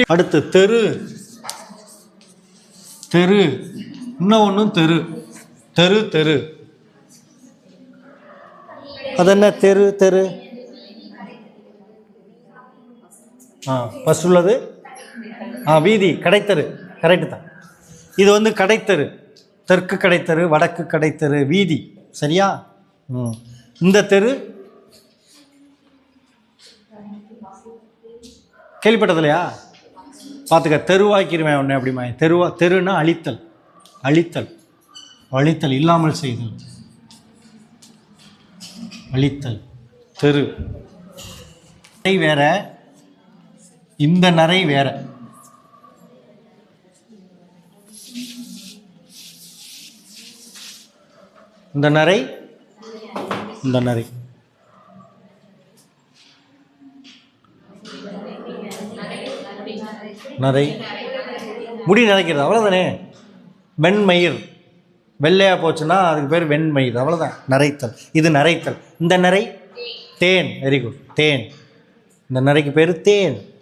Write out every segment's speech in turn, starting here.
இப்படி அடுத்து தெரு. தெரு. இன்னும் ஒன்றும் தெரு. தெரு தெரு. அது என்ன தெரு தெரு? ஆ ஃபஸ்ட் உள்ளது. ஆ வீதி கடைத்தெரு. கரெக்டு தான். இது வந்து கடைத்தெரு. தெற்கு கடைத்தெரு வடக்கு கடைத்தெரு வீதி. சரியா? ம். இந்த தெரு. கேள்விப்பட்டது இல்லையா பார்த்துக்க தெருவாக்கிடுவேன் உன்னை அப்படிமா. தெருவா தெருன்னா அழித்தல். அழித்தல். அழித்தல் இல்லாமல் செய்தல். அழித்தல். தெரு. நரை வேற. இந்த நரை வேற. இந்த நரை இந்த நரை நரை முடி நரைக்கிறது அவ்வளோதானே வெண்மயிர். வெள்ளையாக போச்சுன்னா அதுக்கு பேர் வெண்மயிர் அவ்வளோதான் நரைத்தல். இது நரைத்தல். இந்த நரை தேன். வெரி குட் தேன். இந்த நரைக்கு பேர் தேன்.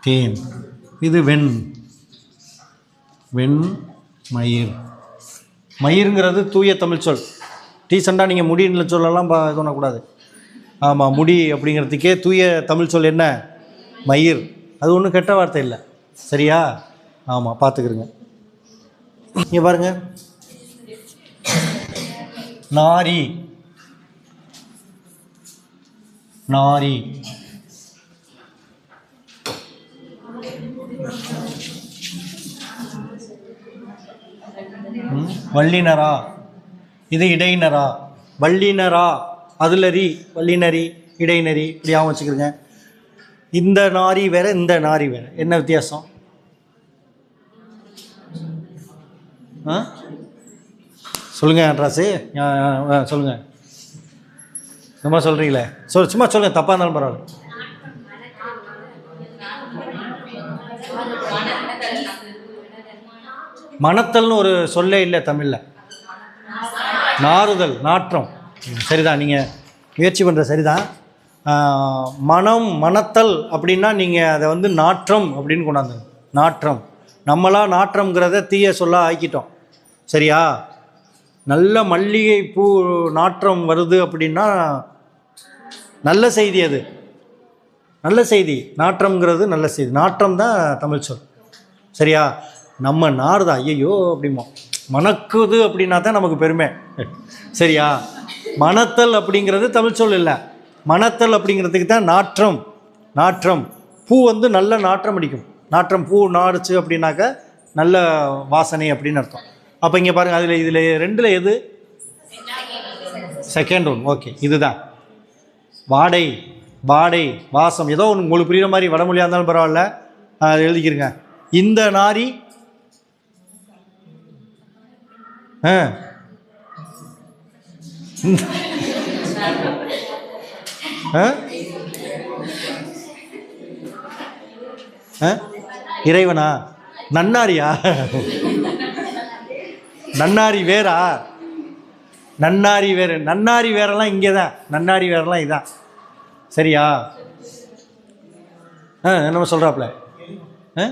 தேன். இது வெண். வெண் மயிர். மயிருங்கிறது தூய தமிழ் சொல். டீசெண்டாக நீங்கள் முடின்னு சொல்லலாம் பா இது பண்ணக்கூடாது ஆமாம் முடி அப்படிங்கிறதுக்கே தூய தமிழ் சொல் என்ன? மயிர். அது ஒன்றும் கெட்ட வார்த்தை இல்லை. சரியா? ஆமாம் பார்த்துக்கிறங்க இங்கே பாருங்க. நாரி. நாரி. வள்ளினரா. இது இடையினரா. வள்ளினரா. அதுலரி வல்லினரி இடைநரி இப்படியாகவும் ஞாபகம் இந்த நாரி வேற இந்த நாரி வேற. என்ன வித்தியாசம்? ஆ? சொல்லுங்க அட்ராஸு சொல்லுங்க. சும்மா சொல்கிறீங்களே சொல் சும்மா சொல்லுங்க தப்பாக இருந்தாலும் பரவாயில்ல. மணத்தல்னு ஒரு சொல்லே இல்லை தமிழில். நாறுதல் நாற்றம். சரிதான். நீங்கள் முயற்சி பண்ணுற சரிதான். மனம் மணத்தல் அப்படின்னா நீங்கள் அதை வந்து நாற்றம் அப்படின்னு கொண்டாந்து நாற்றம். நம்மளாக நாற்றம்ங்கிறத தீய சொல்ல ஆக்கிட்டோம். சரியா? நல்ல மல்லிகை பூ நாற்றம் வருது அப்படின்னா நல்ல செய்தி அது. நல்ல செய்தி. நாற்றம்ங்கிறது நல்ல செய்தி. நாற்றம் தான் தமிழ் சொல். சரியா? நம்ம நாறுதா ஐயையோ அப்படிமோ மணக்குது அப்படின்னா தான் நமக்கு பெருமை. சரியா? மணத்தல் அப்படிங்கிறது தமிழ் சொல் இல்லை. மணத்தல் அப்படிங்கிறதுக்கு தான் நாற்றம். நாற்றம். பூ வந்து நல்ல நாற்றம் அடிக்கும். நாற்றம் பூ நாடுச்சு அப்படின்னாக்க நல்ல வாசனை அப்படின்னு அர்த்தம். அப்போ இங்கே பாருங்கள் அதில் இதில் ரெண்டில் எது? செகண்ட் ஒன் ஓகே இதுதான். வாடை வாடை வாசம். ஏதோ ஒன்று உங்களுக்கு புரியுற மாதிரி வடமொழியாக இருந்தாலும் பரவாயில்ல. அதை எழுதிக்கிறங்க இந்த நாரி ஆ? இறைவனா? நன்னாரியா? நன்னாரி வேறா? நன்னாரி வேறு. நன்னாரி வேறெல்லாம் இங்கே தான் நன்னாரி வேறெல்லாம் இதான். சரியா? ஆ என்னமோ சொல்கிறாப்புல ஆ?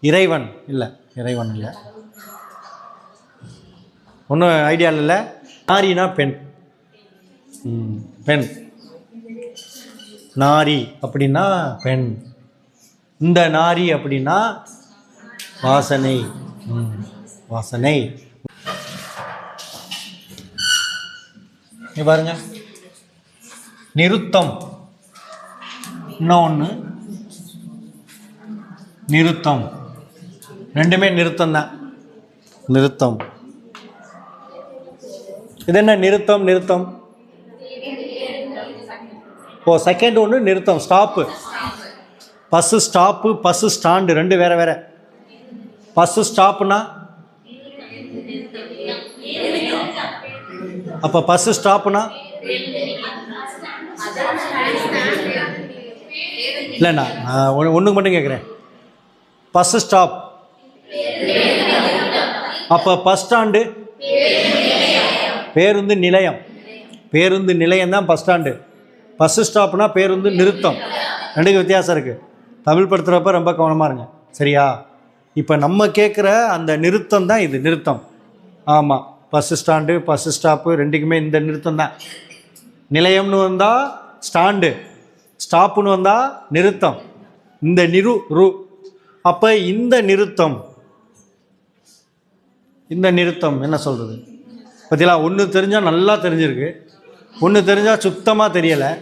இறைவன். இல்லை இறைவன் இல்லை. ஒன்றும் ஐடியா இல்லை நாரினா பெண். பெண். நாரி அப்படின்னா பெண். இந்த நாரி அப்படின்னா வாசனை. வாசனை. இங்க பாருங்க. நிறுத்தம் இன்னொன்று நிறுத்தம் ரெண்டுமே நிறுத்தம் தான் நிறுத்தம் இது என்ன நிறுத்தம் நிறுத்தம்? ஓ செகண்ட் ஒன்று நிறுத்தம் stop bus stop bus stand ரெண்டு வேற வேற. பஸ்ஸு ஸ்டாப்புனா அப்போ பஸ்ஸு ஸ்டாப்புனா இல்லைண்ணா நான் ஒன்று ஒன்றுக்கு மட்டும் கேட்குறேன் பஸ்ஸு ஸ்டாப் அப்போ பஸ் ஸ்டாண்டு பேருந்து நிலையம். பேருந்து நிலையம் தான் பஸ் ஸ்டாண்டு பஸ்ஸு ஸ்டாப்னா பேருந்து நிறுத்தம். ரெண்டுக்கு வித்தியாசம் இருக்குது தமிழ் படுத்துகிறப்ப ரொம்ப கவனமாக இருங்க. சரியா? இப்போ நம்ம கேட்குற அந்த நிறுத்தம் தான் இது நிறுத்தம். ஆமாம் பஸ்ஸு ஸ்டாண்டு பஸ்ஸு ஸ்டாப்பு ரெண்டுக்குமே இந்த நிறுத்தம் தான். நிலையம்னு வந்தால் ஸ்டாண்டு ஸ்டாப்புன்னு வந்தால் நிறுத்தம். இந்த நிரு ரு. அப்போ இந்த நிறுத்தம். இந்த நிறுத்தம் என்ன சொல்கிறது பார்த்தீங்களா ஒன்று தெரிஞ்சால் நல்லா தெரிஞ்சிருக்கு. ஒன்று தெரிஞ்சால் சுத்தமாக தெரியலை.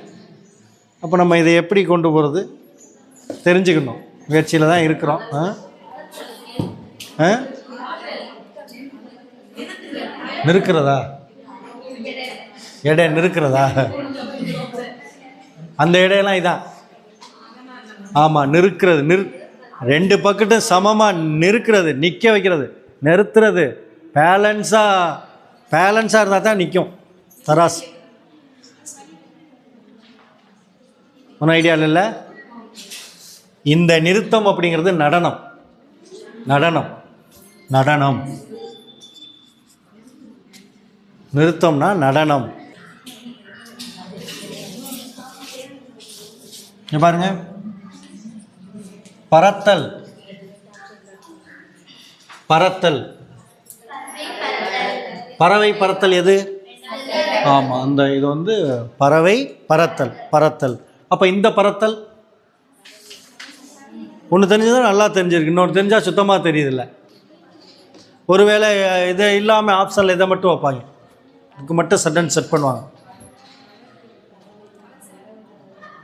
அப்போ நம்ம இதை எப்படி கொண்டு போகிறது தெரிஞ்சுக்கணும். முயற்சியில் தான் இருக்கிறோம். ஆ? ஆ? நிறுக்கிறதா எடை நிறுக்கிறதா அந்த இடையெல்லாம் இதான். ஆமாம் நிறுக்கிறது நிறு ரெண்டு பக்கட்டும் சமமாக நிறுக்கிறது நிற்க வைக்கிறது நிறுத்துறது. பேலன்ஸாக பேலன்ஸாக இருந்தால் தான் நிற்கும் தராஸ் ஒன்றும் ஐடியா இல்லை இந்த நிறுத்தம் அப்படிங்கிறது நடனம். நடனம். நடனம். நிறுத்தம்னா நடனம். பாருங்க. பறத்தல். பறத்தல். பறவை பறத்தல் எது? ஆமாம் அந்த இது வந்து பறவை பறத்தல் பறத்தல். அப்போ இந்த பறத்தல்? ஒன்று தெரிஞ்சதும் நல்லா தெரிஞ்சிருக்கு. இன்னொன்று தெரிஞ்சால் சுத்தமாக தெரியுதில்ல. ஒருவேளை இதை இல்லாமல் ஆப்ஷனில் இதை மட்டும் வைப்பாங்க. இதுக்கு மட்டும் சென்டென்ஸ் செட் பண்ணுவாங்க.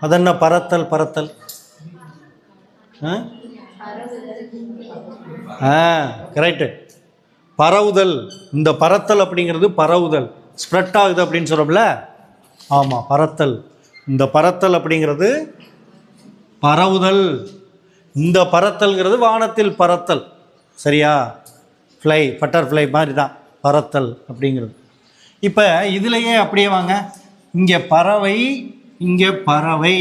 அது என்ன? பறத்தல் பறத்தல். ஆ? ஆ கரெக்டு பரவுதல். இந்த பறத்தல் அப்படிங்கிறது பரவுதல். ஸ்ப்ரெட் ஆகுது அப்படின்னு சொல்கிறோம்ல ஆமாம் பறத்தல் இந்த பறத்தல் அப்படிங்கிறது பரவுதல். இந்த பறத்தல்ங்கிறது வானத்தில் பறத்தல் சரியா? ஃப்ளை பட்டர்ஃப்ளை மாதிரி தான் பறத்தல் அப்படிங்கிறது. இப்போ இதுலேயே அப்படியே வாங்க. இங்கே பறவை இங்கே பறவை.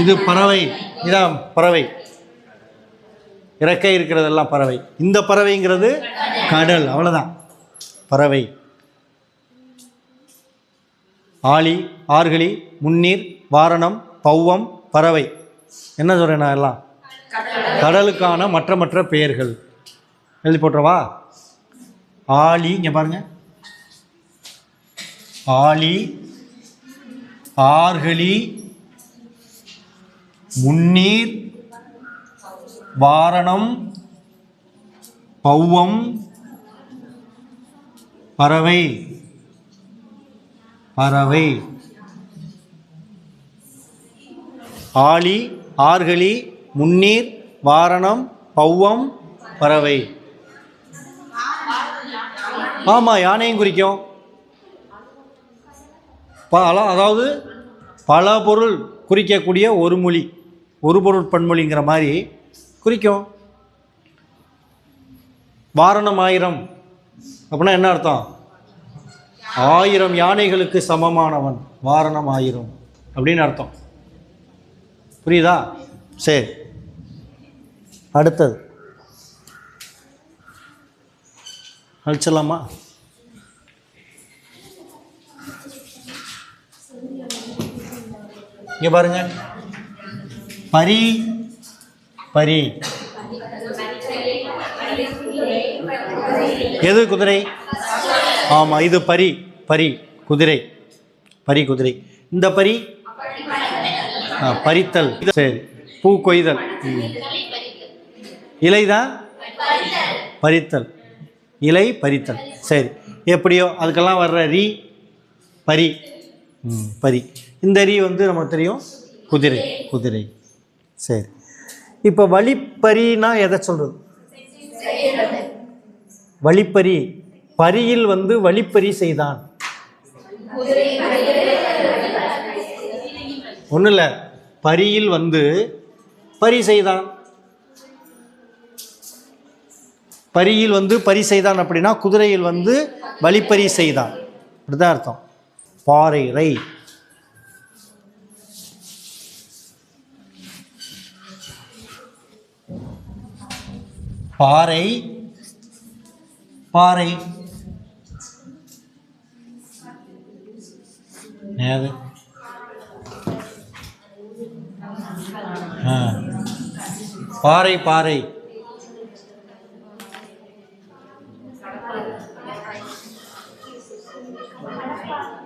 இது பறவை. இதான் பறவை. இறக்கை இருக்கிறதெல்லாம் பறவை. இந்த பறவைங்கிறது கடல் அவ்வளோதான் பறவை. ஆழி ஆர்கழி முன்னீர் வாரணம் பௌவம் பறவை. என்ன சொல்கிறேன் நான் எல்லாம்? கடலுக்கான மற்ற மற்ற பெயர்கள். எழுதி போட்டுறவா? ஆழி இங்கே பாருங்க. ஆழி ஆர்கழி முன்னீர் வாரணம் பௌவம் பறவை பறவை. ஆளி ஆர்கழி முன்னீர் வாரணம் பௌவம் பறவை. ஆமாம் யானையும் குறிக்கும். பல அதாவது பல பொருள் குறிக்கக்கூடிய ஒரு மொழி ஒரு பொருள் பன்மொழிங்கிற மாதிரி குறிக்கும். வாரணம் ஆயிரம். அப்படின்னா என்ன அர்த்தம்? ஆயிரம் யானைகளுக்கு சமமானவன். வாரணம் ஆயிரம். அப்படின்னு அர்த்தம். புரியுதா? சரி. அடுத்தது. அழிச்சிடலாமா? இங்கே பாருங்க. பரி பரி. எது குதிரை? ஆமாம் இது பரி. பரி குதிரை. பரி குதிரை. இந்த பரி? பறித்தல் சரி. பூ கொய்தல். இலைதான் பறித்தல் இலை பறித்தல் சரி. எப்படியோ அதுக்கெல்லாம் வர்ற ரீ பரி. பரி. இந்த ரீ வந்து நமக்கு தெரியும் குதிரை குதிரை. சரி. இப்போ வழிப்பறினா எதை சொல்கிறது வழிப்பறி. பரியில் வந்து வழிப்பறி செய்தான். ஒன்றும் இல்லை. பரியில் வந்து பரி செய்தான். பரியில் வந்து பரி செய்தான் அப்படின்னா குதிரையில் வந்து வழிப்பறி செய்தான். அப்படிதான் அர்த்தம். பாறை ரை. பாறை பாறை. ஏது ஆ. பாறை பாறை.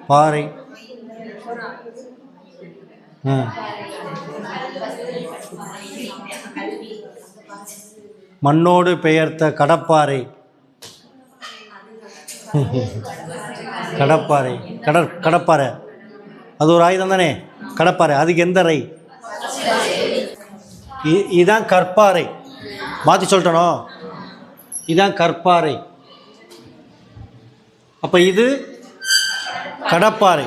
பாறை. ஆ. மண்ணோடு பெயர்த்த கடப்பாறை. கடப்பாறை. கடற் கடப்பாறை. அது ஒரு ஆயுதம் தானே? கடப்பாறை. அதுக்கு எந்த ரை இதுதான் கற்பாறை. மாற்றி சொல்லிட்டனோ? இதுதான் கற்பாறை. அப்போ இது கடப்பாறை.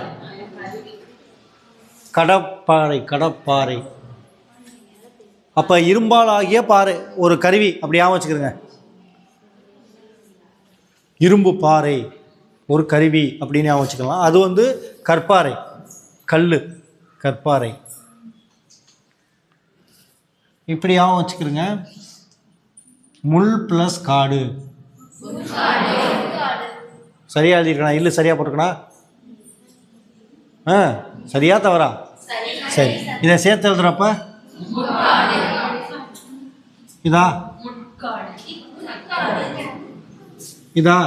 கடப்பாறை கடப்பாறை. அப்போ இரும்பால் ஆகிய பாறை ஒரு கருவி அப்படி ஞாபகம் வச்சுக்கிறோங்க இரும்பு பாறை ஒரு கருவி அப்படின்னு ஞாபகம் வச்சுக்கலாம். அது வந்து கற்பாறை கல் கற்பாறை. இப்படி ஞாபகம் வச்சுக்கிறோங்க முள் ப்ளஸ் காடு. சரியா எழுதியிருக்கணா இல்லை சரியா போட்டிருக்கணா ஆ சரியா தவறா? சரி. இதை சேர்த்து எழுதுறப்ப? இதா? இதா?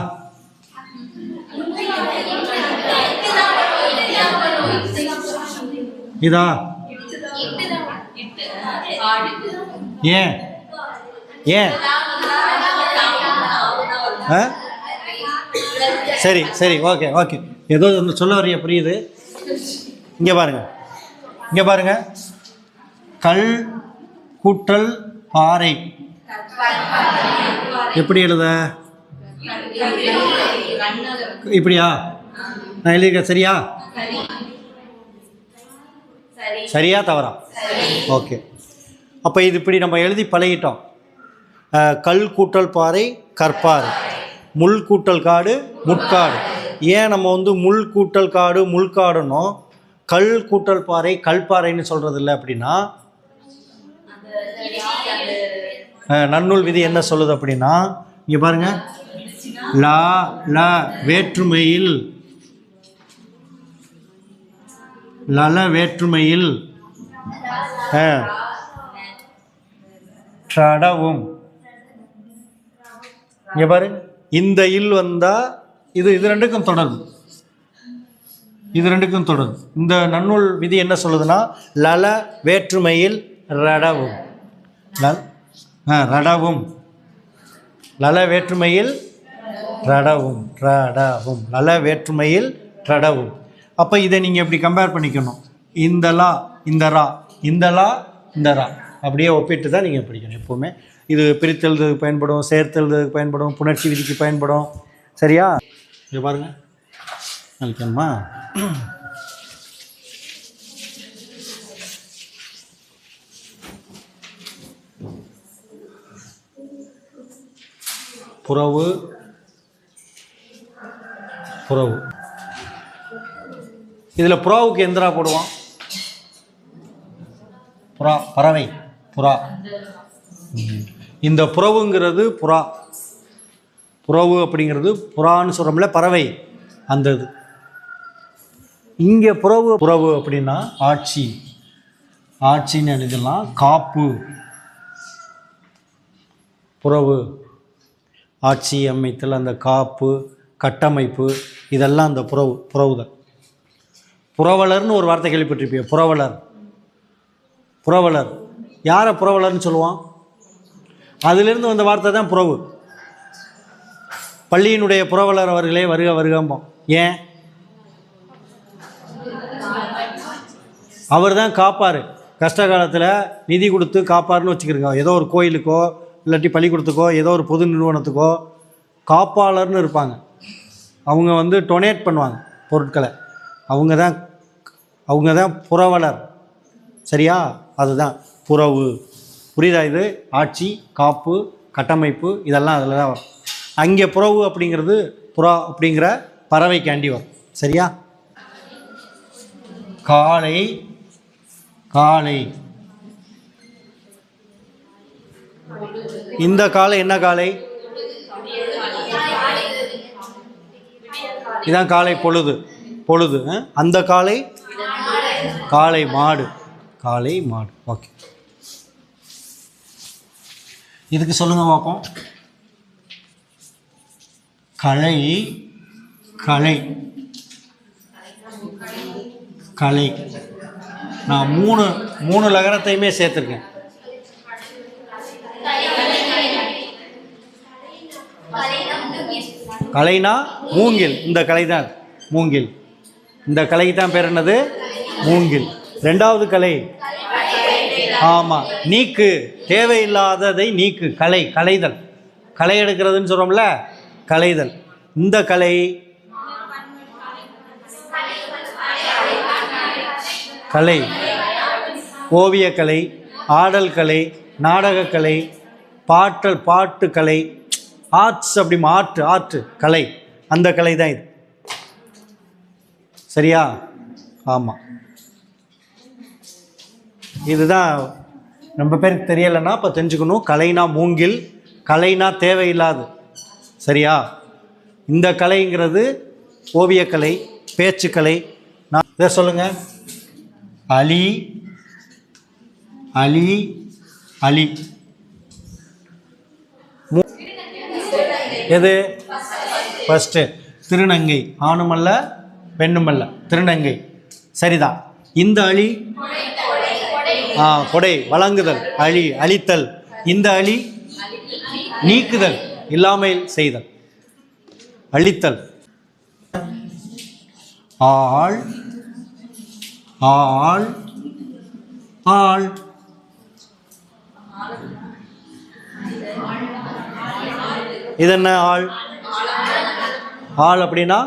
இதா? ஏன்? ஏன்? ஆ? சரி சரி ஓகே ஓகே. ஏதோ ஒன்று சொல்ல வரைய புரியுது. இங்கே பாருங்க. இங்கே பாருங்க. கல் கூட்டல் பாறை. எப்படி எழுத? இப்படியா? நான் எழுதியிருக்கேன். சரியா? சரியா தவறா? ஓகே. அப்போ இது இப்படி நம்ம எழுதி பழகிட்டோம். கல் கூட்டல் பாறை கற்பாறை. முள் கூட்டல் காடு முட்காடு. ஏன் நம்ம வந்து முள் கூட்டல் காடு முள்காடுனோ கல் கூட்டல் பாறை கல்பாறைன்னு சொல்கிறது இல்லை அப்படின்னா நன்னூல் விதி என்ன சொல்லுது அப்படின்னா இங்கே பாருங்க. லா ல வேற்றுமையில். லல வேற்றுமையில். ஆ, ட்ரடவும். இங்கே பாரு. இந்த இல் வந்தால் இது இது ரெண்டுக்கும் தொடரும் இது ரெண்டுக்கும் தொடரும் இந்த நன்னூல் விதி என்ன சொல்லுதுன்னா லல வேற்றுமையில் ரடவும் லல்- ரடவும். லல வேற்றுமையில் ரடவும் ரடவும். லல வேற்றுமையில் ரடவும். அப்போ இதை நீங்கள் இப்படி கம்பேர் பண்ணிக்கணும்? இந்த லா இந்த ரா. இந்த லா இந்த ரா. அப்படியே ஒப்பிட்டு தான் நீங்கள் படிக்கணும் எப்போவுமே. இது பிரித்தெழுதுக்கு பயன்படும் சேர்த்தெழுதுக்கு பயன்படும் புணர்ச்சி விதிக்கு பயன்படும். சரியா? இங்கே பாருங்கள் நினைக்கணுமா? புறவு புறவு. இதில் புறாவுக்கு எந்திரா போடுவான். புறா பறவை புறா. இந்த புறவுங்கிறது புறா. புறவு அப்படிங்கிறது புறான்னு சொல்கிறோம்ல பறவை. அந்த இது. இங்கே புறவு புறவு அப்படின்னா ஆட்சி. ஆட்சின்னு எழுதலாம். காப்பு. புறவு. ஆட்சி அமைத்தல் அந்த காப்பு கட்டமைப்பு இதெல்லாம் அந்த புறவு புறவுதல் புறவலர்னு ஒரு வார்த்தை கேள்விப்பட்டிருப்பீங்க புறவலர் புறவலர் யாரை புறவலர்னு சொல்லுவான்? அதிலிருந்து வந்த வார்த்தை தான் புறவு பள்ளியினுடைய புறவலர் அவர்களே வருக வருகம்போம் ஏன்? அவர் தான் காப்பார். கஷ்ட காலத்தில் நிதி கொடுத்து காப்பாருன்னு வச்சுக்கிறோங்க ஏதோ ஒரு கோயிலுக்கோ இல்லாட்டி பள்ளிக்கூடத்துக்கோ ஏதோ ஒரு பொது நிறுவனத்துக்கோ காப்பாளர்னு இருப்பாங்க. அவங்க வந்து டொனேட் பண்ணுவாங்க பொருட்களை. அவங்க தான் அவங்க தான் புறவலர் சரியா? அதுதான். புறவு புரியுதா இது? ஆட்சி காப்பு கட்டமைப்பு இதெல்லாம் அதில் தான் வரும். அங்கே புறவு அப்படிங்கிறது புறா அப்படிங்கிற பறவைக்காண்டி வரும். சரியா? காலை காலை. இந்த காலை என்ன காலை? இதான் காலை பொழுது. பொழுது அந்த காலை? காளை மாடு. காளை மாடு. ஓகே. இதுக்கு சொல்லுங்க பார்ப்போம் கலை கலை. கலை. நான் மூணு மூணு லகரத்தையுமே சேர்த்துருக்கேன். கலைனா மூங்கில். இந்த கலை தான் மூங்கில். இந்த கலைக்கு தான் பேர் என்னது? மூங்கில். ரெண்டாவது கலை. ஆமாம் நீக்கு. தேவையில்லாததை நீக்கு. கலை. கலைதல். களை எடுக்கிறதுன்னு சொல்கிறோம்ல கலைதல். இந்த கலை கலை. ஓவியக்கலை ஆடல் கலை நாடகக்கலை பாட்டல் பாட்டுக்கலை ஆர்ட்ஸ் அப்படி ஆர்ட் ஆர்ட் கலை. அந்த கலை தான் இது. சரியா? ஆமாம் இதுதான் ரொம்ப பேருக்கு தெரியலைன்னா இப்போ தெரிஞ்சுக்கணும். கலைனா மூங்கில் கலைனா தேவையில்லாது. சரியா? இந்த கலைங்கிறது ஓவியக்கலை பேச்சுக்கலை. நான் இதை சொல்லுங்கள் அலி அலி அலி மூ- எது? ஃபஸ்ட்டு திருநங்கை. ஆணுமல்ல பெண்ணுமல்ல. திருநங்கை. சரிதான் இந்த அழி? ஆ கொடை. வழங்குதல். அழி அழித்தல். இந்த அழி? நீக்குதல். இல்லாமல் செய்தல். அழித்தல். ஆள். ஆள். ஆள். இது என்ன ஆள்? ஆள் அப்படின்னா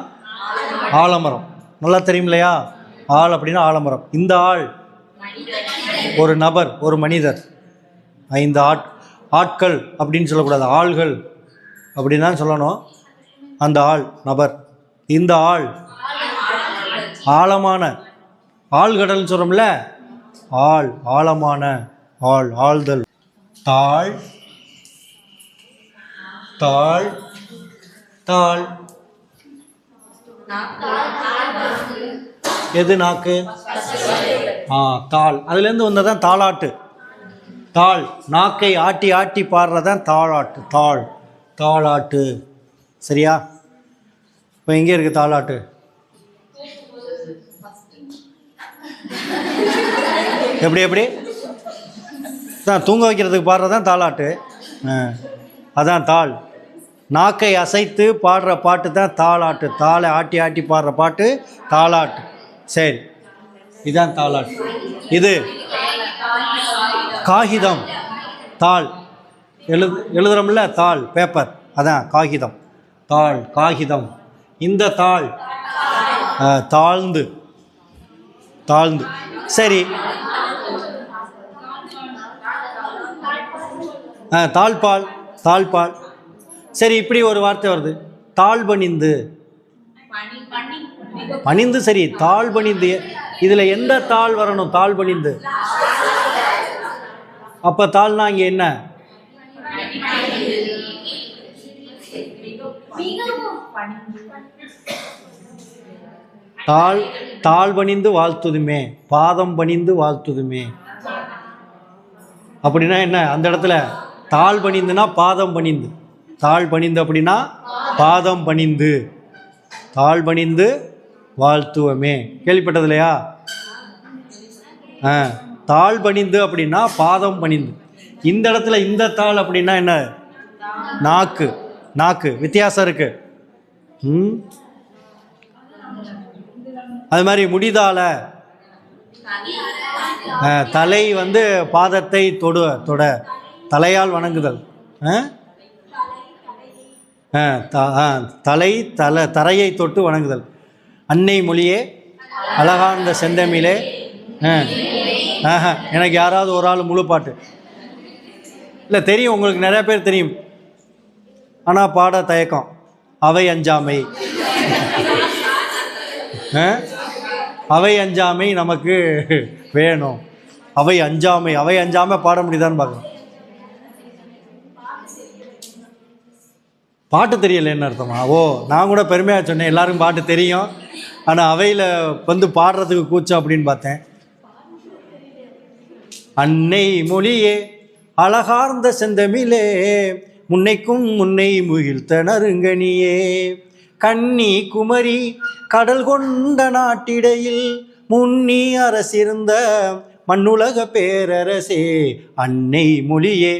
ஆலமரம். நல்லா தெரியும் இல்லையா ஆள் அப்படின்னா ஆலமரம். இந்த ஆள் ஒரு நபர் ஒரு மனிதர். ஐந்து ஆட் ஆட்கள் அப்படின்னு சொல்லக்கூடாது. ஆள்கள் அப்படின்னு தான் சொல்லணும். அந்த ஆள் நபர். இந்த ஆள் ஆழமான ஆழ்கடல்னு சொல்கிறோம்ல ஆள் ஆழமான ஆள் ஆழ்தல் தாழ் தாழ் தாழ். எது நாக்கு? ஆ தாள் அதுலேருந்து வந்ததான் தாளாட்டு. தாள் நாக்கை ஆட்டி ஆட்டி பாடுறதான் தாளாட்டு. தாள் தாளாட்டு. சரியா? இப்போ எங்கே இருக்குது தாளாட்டு? எப்படி எப்படி? தான் தூங்க வைக்கிறதுக்கு பாடுறது தான் தாளாட்டு. ஆ. அதான் தாள். நாக்கை அசைத்து பாடுற பாட்டு தான் தாளாட்டு. தாளை ஆட்டி ஆட்டி பாடுற பாட்டு தாளாட்டு. சரி. இதுதான் தாளாட்டு. இது காகிதம். தாள். எழுது எழுதுகிறோம்ல தாள் பேப்பர் அதான் காகிதம். தாள் காகிதம். இந்த தாள் தாழ்ந்து. தாழ்ந்து. சரி. ஆ தாழ்பால். தாழ்பால் சரி இப்படி ஒரு வார்த்தை வருது. தாழ்பணிந்து. பணிந்து பணிந்து சரி தாழ்பணிந்து. இதில் எந்த தாள் வரணும்? தாழ்பணிந்து. அப்போ தாள்னா இங்கே என்ன? தாழ் தாழ் பணிந்து வாழ்த்துதுமே. பாதம் பணிந்து வாழ்த்துதுமே. அப்படின்னா என்ன? அந்த இடத்துல தாழ் பணிந்துனா பாதம் பணிந்து. தாழ் பணிந்து அப்படின்னா பாதம் பணிந்து. தாழ் பணிந்து வாழ்த்துவமே. கேள்விப்பட்டது இல்லையா ஆ தாழ் பணிந்து அப்படின்னா பாதம் பணிந்து. இந்த இடத்துல இந்த தாள் அப்படின்னா என்ன? நாக்கு. நாக்கு. வித்தியாசம் இருக்கு. ம்? அது மாதிரி முடிதால. தலை வந்து பாதத்தை தொடு தொட. தலையால் வணங்குதல். ஆ? ஆ, த- ஆ, தலை தலை தரையை தொட்டு வணங்குதல். அன்னை மொழியே அழகார்ந்த செந்தமிழே. ஆ. எனக்கு யாராவது ஒரு ஆள் முழு பாட்டு. இல்லை தெரியும் உங்களுக்கு நிறைய பேர் தெரியும். ஆனால் பாட தயக்கம். அவை அஞ்சாமை. ஆ? அவை அஞ்சாமை நமக்கு வேணும். அவை அஞ்சாமை அவை அஞ்சாமை பாட முடியுதான்னு பார்க்கணும் பாட்டு தெரியலன்னு அர்த்தமா? ஓ நான் கூட பெருமையாக சொன்னேன் எல்லாருக்கும் பாட்டு தெரியும். ஆனால் அவையில் வந்து பாடுறதுக்கு கூச்சம் அப்படின்னு பார்த்தேன். அன்னை மொழியே அழகார்ந்த செந்தமிழே முன்னைக்கும் முன்னை முகிழ்த்த நறுங்கனியே. கன்னி குமரி கடல் கொண்ட நாட்டிடையில் முன்னி அரசிருந்த மண்ணுலக பேரரசே அன்னை மொழியே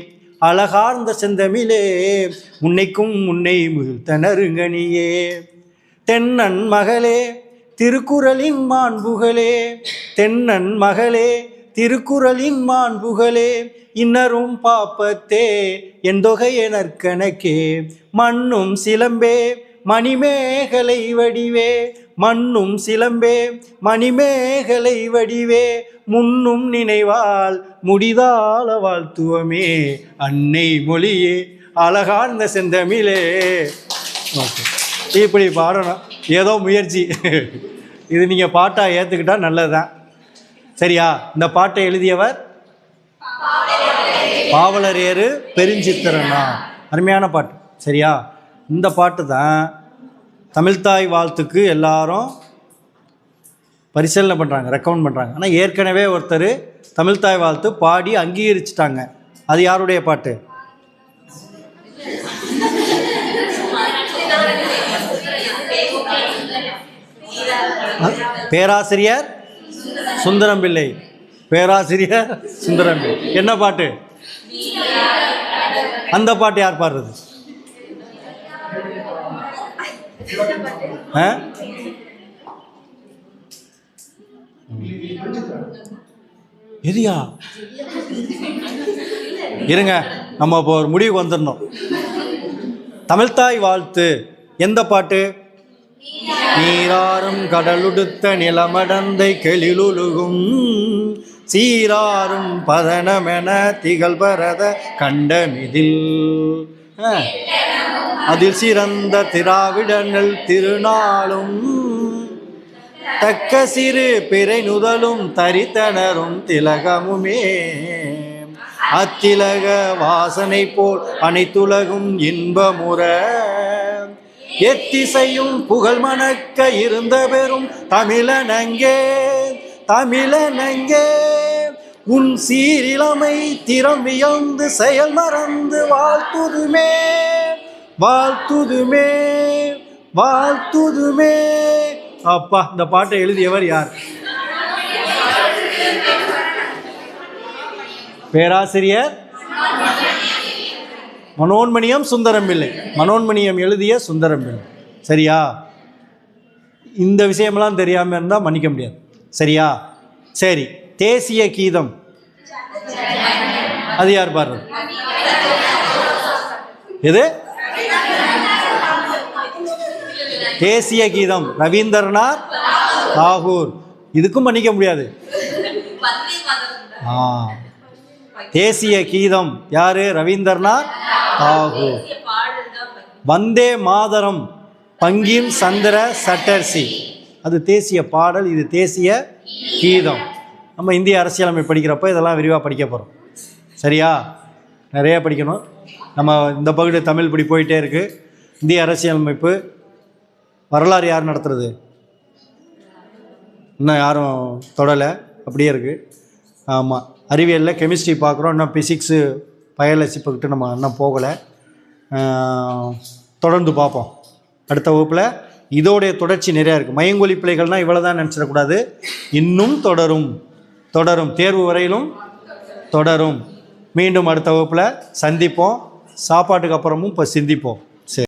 அழகார்ந்த செந்தமிழே முன்னைக்கும் முன்னை முகிழ்த்த தென்னன் மகளே திருக்குறளின் மாண்புகளே. தென்னன் மகளே திருக்குறளின் மாண்புகளே. இன்னரும் பாப்பத்தே எந்தொகைய நற்கணக்கே மண்ணும் சிலம்பே மணிமேகலை வடிவே மண்ணும் சிலம்பே மணிமேகலை வடிவே முன்னும் நினைவால் முடிதால வாழ்த்துவமே. அன்னை மொழியே அழகார்ந்த செந்தமிழே. ஓகே. இப்படி பாடணும். ஏதோ முயற்சி. இது நீங்கள் பாட்டாக ஏற்றுக்கிட்டால் நல்லதுதான். சரியா? இந்த பாட்டை எழுதியவர்? பாவலரேறு பெருஞ்சித்திரனா. அருமையான பாட்டு. சரியா? இந்த பாட்டு தான் தமிழ்தாய் வாழ்த்துக்கு எல்லாரும் பரிசீலனை பண்ணுறாங்க ரெக்கமெண்ட் பண்ணுறாங்க ஆனால் ஏற்கனவே ஒருத்தர் தமிழ்தாய் வாழ்த்து பாடி அங்கீகரிச்சிட்டாங்க. அது யாருடைய பாட்டு? பேராசிரியர் சுந்தரம் பிள்ளை பேராசிரியர் சுந்தரம் பிள்ளை என்ன பாட்டு? அந்த பாட்டு யார் பாடுறது? எதியா இருங்க நம்ம இப்போ ஒரு முடிவுக்கு வந்துடணும். தமிழ்தாய் வாழ்த்து. எந்த பாட்டு? நீராறும் கடலுடுத்த நிலமடந்தை கெளிலுழுகும் சீராறும் பதனமென திகழ்பரத கண்டமிதில் இதில் அதில் சிறந்த திராவிடங்கள் திருநாளும் தக்க சிறு பிறை நுதலும் தரித்தனரும் திலகமுமே. அத்திலக வாசனை போல் அனைத்துலகும் இன்பமுற. எத்திசையும் புகழ் மணக்க இருந்த பெரும் தமிழனங்கே தமிழனங்கே. உன் சீரிழமை திறம் வியந்து செயல் மறந்து வாழ்த்துதுமே வாழ்த்துதுமே வாழ்த்துதுமே. அப்பா இந்த பாட்டை எழுதியவர் யார்? பேராசிரியர் மனோன்மணியம் சுந்தரம் பிள்ளை மனோன்மணியம் எழுதிய சுந்தரம் பிள்ளை சரியா? இந்த விஷயமெல்லாம் தெரியாமல் இருந்தால் மன்னிக்க முடியாது. சரியா? சரி. தேசிய கீதம். அது யார் பாடுறது? எது? தேசிய கீதம். ரவீந்திரநாத் தாகூர். இதுக்கும் மன்னிக்க முடியாது. ஆ. தேசிய கீதம். யாரு? ரவீந்திரநாத் தாகூர். வந்தே மாதரம் பங்கிம் சந்திர சட்டர்சி. அது தேசிய பாடல் இது தேசிய கீதம். நம்ம இந்திய அரசியலமைப்பு படிக்கிறப்ப இதெல்லாம் விரிவாக படிக்க போகிறோம் சரியா? நிறையா படிக்கணும். நம்ம இந்த பகுதி தமிழ் இப்படி போயிட்டே இருக்குது இந்திய அரசியலமைப்பு வரலாறு யார் நடத்துறது? இன்னும் யாரும் தொடலை. அப்படியே இருக்குது ஆமாம் அறிவியலில் கெமிஸ்ட்ரி பார்க்குறோம். இன்னும் ஃபிசிக்ஸு பயாலஜி பக்கிட்டு நம்ம இன்னும் போகலை. தொடர்ந்து பார்ப்போம். அடுத்த வகுப்பில் இதோடைய தொடர்ச்சி நிறையா இருக்குது மயங்கொலி பிள்ளைகள்னால் இவ்வளோ தான் நினச்சிடக்கூடாது. இன்னும் தொடரும். தொடரும் தேர்வு வரையிலும் தொடரும். மீண்டும் அடுத்த வகுப்பில் சந்திப்போம். சாப்பாட்டுக்கு அப்புறமும் இப்போ சிந்திப்போம்.